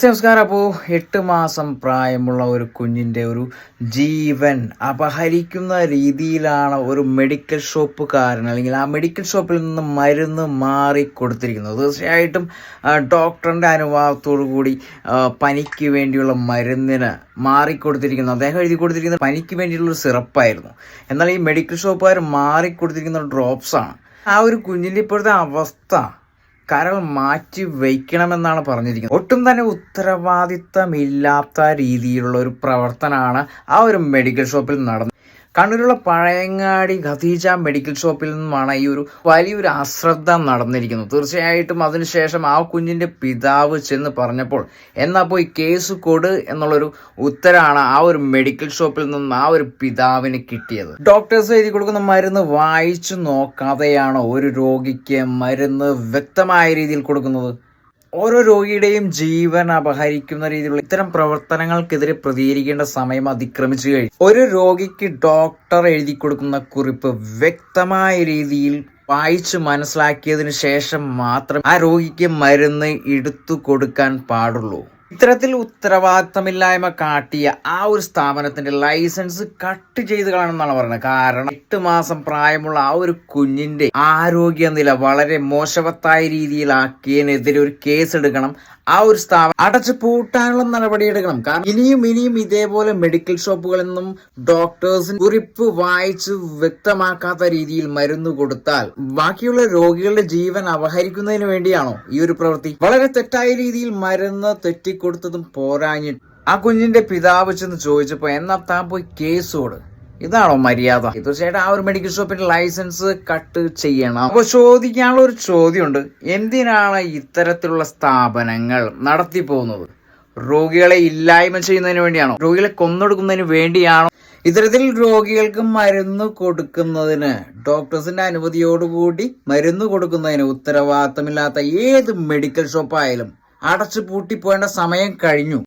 നമസ്കാരം അപ്പോൾ എട്ട് മാസം പ്രായമുള്ള ഒരു കുഞ്ഞിന്റെ ഒരു ജീവൻ അപഹരിക്കുന്ന രീതിയിലാണ് ഒരു മെഡിക്കൽ ഷോപ്പുകാരൻ അല്ലെങ്കിൽ ആ മെഡിക്കൽ ഷോപ്പിൽ നിന്ന് മരുന്ന് മാറി കൊടുത്തിരിക്കുന്നത്. തീർച്ചയായിട്ടും ഡോക്ടറിന്റെ അനുഭവത്തോടു കൂടി പനിക്ക് വേണ്ടിയുള്ള മരുന്നിന് മാറിക്കൊടുത്തിരിക്കുന്നു അദ്ദേഹം എഴുതി കൊടുത്തിരിക്കുന്ന പനിക്ക് വേണ്ടിയുള്ള ഒരു സിറപ്പായിരുന്നു. എന്നാൽ ഈ മെഡിക്കൽ ഷോപ്പുകാർ മാറിക്കൊടുത്തിരിക്കുന്ന ഡ്രോപ്സാണ്. ആ ഒരു കുഞ്ഞിന്റെ ഇപ്പോഴത്തെ അവസ്ഥ കരൾ മാറ്റി വയ്ക്കണമെന്നാണ് പറഞ്ഞിരിക്കുന്നത്. ഒട്ടും തന്നെ ഉത്തരവാദിത്തമില്ലാത്ത രീതിയിലുള്ള ഒരു പ്രവർത്തനമാണ് ആ ഒരു മെഡിക്കൽ ഷോപ്പിൽ നടന്നത്. കണ്ണൂരുള്ള പഴയങ്ങാടി ഖദീജ മെഡിക്കൽ ഷോപ്പിൽ നിന്നുമാണ് ഈ ഒരു വലിയൊരു അശ്രദ്ധ നടന്നിരിക്കുന്നത്. തീർച്ചയായിട്ടും അതിനുശേഷം ആ കുഞ്ഞിന്റെ പിതാവ് ചെന്ന് പറഞ്ഞപ്പോൾ എന്നാ പോയി കേസ് കൊട് എന്നുള്ളൊരു ഉത്തരാണ് ആ ഒരു മെഡിക്കൽ ഷോപ്പിൽ നിന്നും ആ ഒരു പിതാവിന് കിട്ടിയത്. ഡോക്ടേഴ്സ് എഴുതി കൊടുക്കുന്ന മരുന്ന് വായിച്ചു നോക്കാതെയാണ് ഒരു രോഗിക്ക് മരുന്ന് വ്യക്തമായ രീതിയിൽ കൊടുക്കുന്നത്. ഓരോ രോഗിയുടെയും ജീവൻ അപഹരിക്കുന്ന രീതിയിലുള്ള ഇത്തരം പ്രവർത്തനങ്ങൾക്കെതിരെ പ്രതികരിക്കേണ്ട സമയം അതിക്രമിച്ചു കഴിഞ്ഞു. ഒരു രോഗിക്ക് ഡോക്ടർ എഴുതി കൊടുക്കുന്ന കുറിപ്പ് വ്യക്തമായ രീതിയിൽ വായിച്ചു മനസ്സിലാക്കിയതിനു ശേഷം മാത്രം ആ രോഗിക്ക് മരുന്ന് എടുത്തു കൊടുക്കാൻ പാടുള്ളൂ. ഇത്തരത്തിൽ ഉത്തരവാദിത്തമില്ലായ്മ കാട്ടിയ ആ ഒരു സ്ഥാപനത്തിന്റെ ലൈസൻസ് കട്ട് ചെയ്ത് എന്നാണ് പറയുന്നത്. കാരണം എട്ട് മാസം പ്രായമുള്ള ആ ഒരു കുഞ്ഞിന്റെ ആരോഗ്യനില വളരെ മോശവത്തായ രീതിയിലാക്കിയതിനെതിരെ ഒരു കേസ് എടുക്കണം. ആ ഒരു സ്ഥാപനം അടച്ചു പൂട്ടാനുള്ള നടപടി എടുക്കണം. കാരണം ഇനിയും ഇനിയും ഇതേപോലെ മെഡിക്കൽ ഷോപ്പുകളിൽ നിന്നും ഡോക്ടേഴ്സിന് കുറിപ്പ് വായിച്ച് വ്യക്തമാക്കാത്ത രീതിയിൽ മരുന്ന് കൊടുത്താൽ ബാക്കിയുള്ള രോഗികളുടെ ജീവൻ അപഹരിക്കുന്നതിന് വേണ്ടിയാണോ ഈ ഒരു പ്രവൃത്തി? വളരെ തെറ്റായ രീതിയിൽ മരുന്ന് തെറ്റിക്കൊടുത്തതും പോരാഞ്ഞിട്ട് ആ കുഞ്ഞിന്റെ പിതാവ് ചെന്ന് ചോദിച്ചപ്പോ എന്നാ താൻ പോയി കേസ് ഇതാണോ മര്യാദ? തീർച്ചയായിട്ടും ആ ഒരു മെഡിക്കൽ ഷോപ്പിന്റെ ലൈസൻസ് കട്ട് ചെയ്യണം. അപ്പൊ ചോദിക്കാനുള്ള ഒരു ചോദ്യമുണ്ട്. എന്തിനാണ് ഇത്തരത്തിലുള്ള സ്ഥാപനങ്ങൾ നടത്തി പോകുന്നത്? രോഗികളെ ഇല്ലായ്മ ചെയ്യുന്നതിന് വേണ്ടിയാണോ? രോഗികളെ കൊന്നൊടുക്കുന്നതിന് വേണ്ടിയാണോ? ഇത്തരത്തിൽ രോഗികൾക്ക് മരുന്ന് കൊടുക്കുന്നതിന് ഡോക്ടേഴ്സിന്റെ അനുമതിയോടുകൂടി മരുന്ന് കൊടുക്കുന്നതിന് ഉത്തരവാദിത്തമില്ലാത്ത ഏത് മെഡിക്കൽ ഷോപ്പായാലും അടച്ചു പൂട്ടിപ്പോയേണ്ട സമയം കഴിഞ്ഞു.